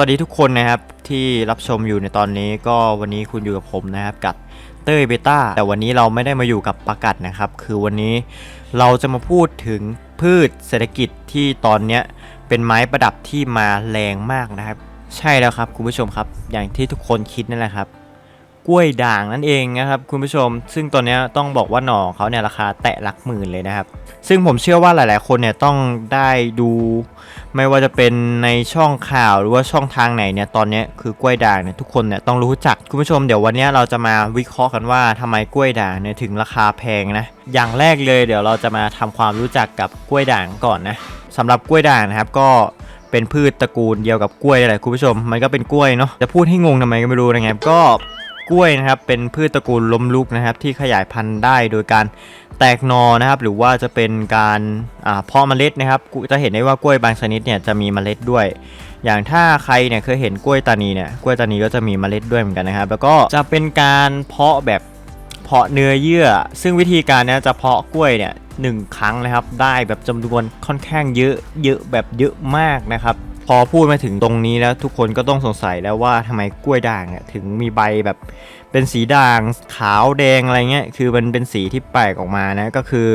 วัสดีทุกคนนะครับที่รับชมอยู่ในตอนนี้ก็วันนี้คุณอยู่กับผมนะครับกับเต้ยเบต้าแต่วันนี้เราไม่ได้มาอยู่กับประกัดนะครับ คือวันนี้เราจะมาพูดถึงพืชเศรษฐกิจที่ตอนเนี้ยเป็นไม้ประดับที่มาแรงมากนะครับ ใช่แล้วครับคุณผู้ชมครับ อย่างที่ทุกคนคิดนั่นแหละครับ กล้วยด่างนั่นเองนะครับคุณผู้ชม ซึ่งตัวนี้ต้องบอกว่าหน่อเขาเนี่ยราคาแตะหลักหมื่นเลยนะครับ ซึ่งผมเชื่อว่าหลาย ๆ คนเนี่ยต้องได้ดู ไม่ว่าจะเป็นในช่องข่าวหรือว่าช่องทางไหนเนี่ยตอนนี้คือกล้วยด่างเนี่ยทุกคนเนี่ยต้องรู้จักคุณผู้ชมเดี๋ยววันนี้เราจะมาวิเคราะห์กันว่าทำไมกล้วยด่างเนี่ยถึงราคาแพงนะอย่างแรกเลยเดี๋ยวเราจะมาทำความรู้จักกับกล้วยด่างก่อนนะสำหรับกล้วยด่างนะครับก็เป็นพืชตระกูลเดียวกับกล้วยนั่นแหละคุณผู้ชม มันก็เป็นกล้วยเนาะจะพูดให้งงทำไมก็ไม่รู้นะครับก็ กล้วยนะครับ เป็นพืชตระกูลล้มลุกนะครับ ที่ขยายพันธุ์ได้โดยการแตกนอนะครับ หรือว่าจะเป็นการเพาะเมล็ดนะครับจะเห็นได้ว่ากล้วยบางชนิดเนี่ยจะมีเมล็ดด้วย อย่างถ้าใครเนี่ยเคยเห็นกล้วยตานีเนี่ยกล้วยตานีก็จะมีเมล็ดด้วยเหมือนกันนะครับ แล้วก็จะเป็นการเพาะแบบเพาะเนื้อเยื่อ ซึ่งวิธีการเนี้จะเพาะกล้วยเนี่ยหนึ่งครั้งนะครับ ได้แบบจำนวนค่อนข้างเยอะเยอะแบบเยอะมากนะครับ พอพูดมาถึงตรงนี้แล้วทุกคนก็ต้องสงสัยแล้วว่าทำไมกล้วยด่างเนี่ยถึงมีใบแบบเป็นสีด่างขาวแดงอะไรเงี้ยคือมันเป็นสีที่แปลกออกมานะก็คือ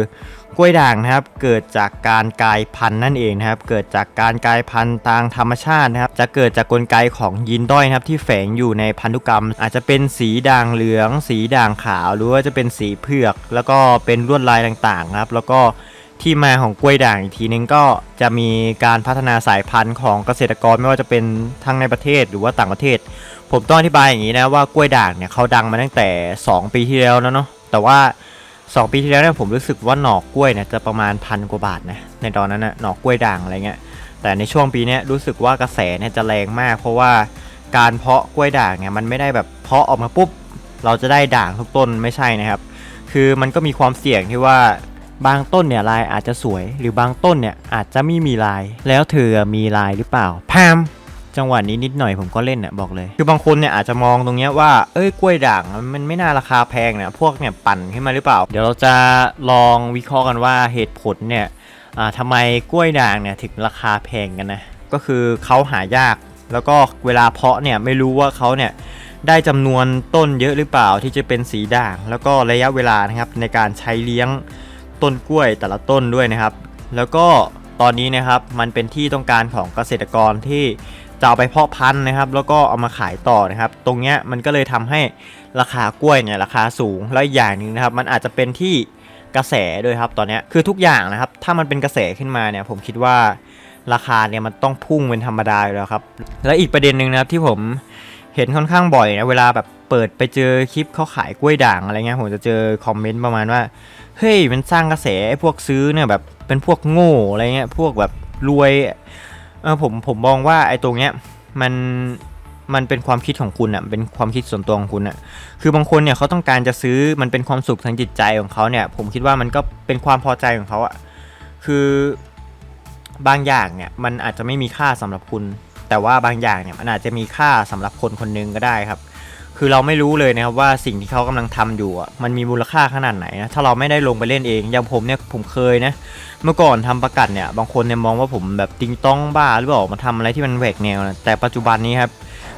กล้วยด่างนะครับเกิดจากการกลายพันธุ์นั่นเองนะครับเกิดจากการกลายพันธุ์ทางธรรมชาตินะครับจะเกิดจากกลไกของยีนด้อยนะครับที่แฝงอยู่ในพันธุกรรม อาจจะเป็นสีด่างเหลือง สีด่างขาว หรือว่าจะเป็นสีเผือก แล้วก็เป็นลวดลายต่างๆนะครับแล้วก็ ที่มาของกล้วยด่างอีกทีนึงก็จะมีการพัฒนาสายพันธุ์ของเกษตรกรไม่ว่าจะเป็นทั้งในประเทศหรือว่าต่างประเทศ ผมต้องอธิบายอย่างนี้นะว่ากล้วยด่างเนี่ยเขาดังมาตั้งแต่ 2 ปีที่แล้วแล้วเนาะแต่ว่า 2 ปีที่แล้วเนี่ยผมรู้สึกว่าหนอกกล้วยเนี่ยจะประมาณพันกว่าบาทนะในตอนนั้นนะหนอกกล้วยด่างอะไรเงี้ยแต่ในช่วงปีนี้รู้สึกว่ากระแสเนี่ยจะแรงมาก เพราะว่าการเพาะกล้วยด่างเนี่ยมันไม่ได้แบบเพาะออกมาปุ๊บ เราจะได้ด่างทุกต้นไม่ใช่นะครับ คือมันก็มีความเสี่ยงที่ว่า บางต้นเนี่ยลายอาจจะสวย หรือบางต้นเนี่ยอาจจะไม่มีลาย แล้วเธอมีลายหรือเปล่าพามจังหวะนี้นิดหน่อยผมก็เล่นน่ะบอกเลย คือบางคนเนี่ยอาจจะมองตรงเนี้ยว่า เอ้ยกล้วยด่างมันไม่น่าราคาแพงเนี่ยพวกเนี่ยปั่นขึ้นมาหรือเปล่า เดี๋ยวเราจะลองวิเคราะห์กันว่าเหตุผลเนี่ยอ่าทำไมกล้วยด่างเนี่ยถึงราคาแพงกันนะก็คือเขาหายากแล้วก็เวลาเพาะเนี่ยไม่รู้ว่าเขาเนี่ยได้จำนวนต้นเยอะหรือเปล่าที่จะเป็นสีด่าง แล้วก็ระยะเวลานะครับในการใช้เลี้ยง ต้นกล้วยแต่ละต้นด้วยนะครับ แล้วก็ตอนนี้นะครับมันเป็นที่ต้องการของเกษตรกรที่จะเอาไปเพาะพันธุ์นะครับ แล้วก็เอามาขายต่อนะครับ ตรงเนี้ยมันก็เลยทำให้ราคากล้วยเนี่ยราคาสูงแล้วอย่างหนึ่งนะครับ มันอาจจะเป็นที่กระแสด้วยครับตอนนี้คือทุกอย่างนะครับ ถ้ามันเป็นกระแสขึ้นมาเนี่ย ผมคิดว่าราคาเนี่ยมันต้องพุ่งเป็นธรรมดาอยู่แล้วครับ และอีกประเด็นหนึ่งนะครับที่ผมเห็นค่อนข้างบ่อยนะเวลาแบบเปิดไปเจอคลิปเขาขายกล้วยด่างอะไรเงี้ยผมจะเจอคอมเมนต์ประมาณว่า เฮ้ยมันสร้างกระแสพวกซื้อเนี่ยแบบเป็นพวกโง่อะไรเงี้ยพวกแบบรวยเออผมผมมองว่าไอ้ตรงเนี้ยมันมันเป็นความคิดของคุณอะ่ะเป็นความคิดส่วนตัวของคุณอะ่ะคือบางคนเนี่ยเขาต้องการจะซื้อมันเป็นความสุขทางจิตใจของเขาเนี่ย ผมคิดว่ามันก็เป็นความพอใจของเขาอะ่ะคือบางอย่างเนี่ยมันอาจจะไม่มีค่าสำหรับคุณ แต่ว่าบางอย่างเนี่ยมันอาจจะมีค่าสำหรับคนคนหนึงก็ได้ครับ คือเราไม่รู้เลยนะครับว่าสิ่งที่เขากำลังทำอยู่อะมันมีมูลค่าขนาดไหนนะถ้าเราไม่ได้ลงไปเล่นเองอย่างผมเนี่ยผมเคยนะเมื่อก่อนทำประกัดเนี่ยบางคนเนี่ยมองว่าผมแบบติงต้องบ้าหรือเปล่ามาทำอะไรที่มันแหวกแนวนะแต่ปัจจุบันนี้ครับ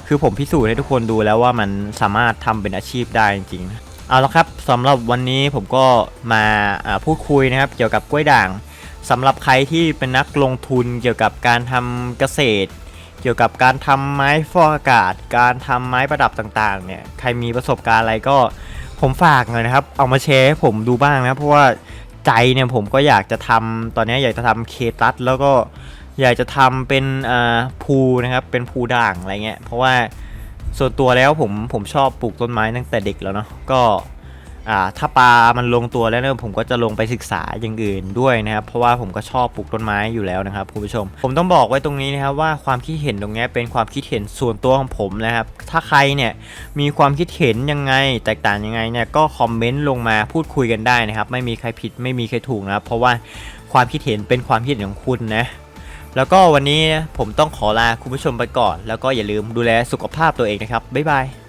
คือผมพิสูจน์ให้ทุกคนดูแล้วว่ามันสามารถทำเป็นอาชีพได้จริงๆเอาละครับสำหรับวันนี้ผมก็มาอ่าพูดคุยนะครับเกี่ยวกับกล้วยด่างสำหรับใครที่เป็นนักลงทุนเกี่ยวกับการทำเกษตร เกี่ยวกับการทำไม้ฟอกอากาศ การทำไม้ประดับต่างๆ เนี่ย ใครมีประสบการณ์อะไรก็ผมฝากหน่อยนะครับ เอามาแชร์ให้ผมดูบ้างนะเพราะว่าใจเนี่ยผมก็อยากจะทำตอนนี้อยากจะทำเคตัสแล้วก็อยากจะทำเป็นอ่าภูนะครับเป็นภูด่างอะไรเงี้ยเพราะว่าส่วนตัวแล้วผมผมชอบปลูกต้นไม้ตั้งแต่เด็กแล้วเนาะก็ อ่าถ้าปลามันลงตัวแล้วเนี่ยผมก็จะลงไปศึกษาอย่างอื่นด้วยนะครับเพราะว่าผมก็ชอบปลูกต้นไม้อยู่แล้วนะครับคุณผู้ชม ผมต้องบอกไว้ตรงนี้นะครับว่าความคิดเห็นตรงนี้เป็นความคิดเห็นส่วนตัวของผมนะครับ ถ้าใครเนี่ยมีความคิดเห็นยังไง แตกต่างยังไงเนี่ยก็คอมเมนต์ลงมาพูดคุยกันได้นะครับ ไม่มีใครผิดไม่มีใครถูกนะครับ เพราะว่าความคิดเห็นเป็นความคิดเห็นของคุณนะแล้วก็วันนี้ผมต้องขอลาคุณผู้ชมไปก่อน แล้วก็อย่าลืมดูแลสุขภาพตัวเองนะครับบ๊ายบาย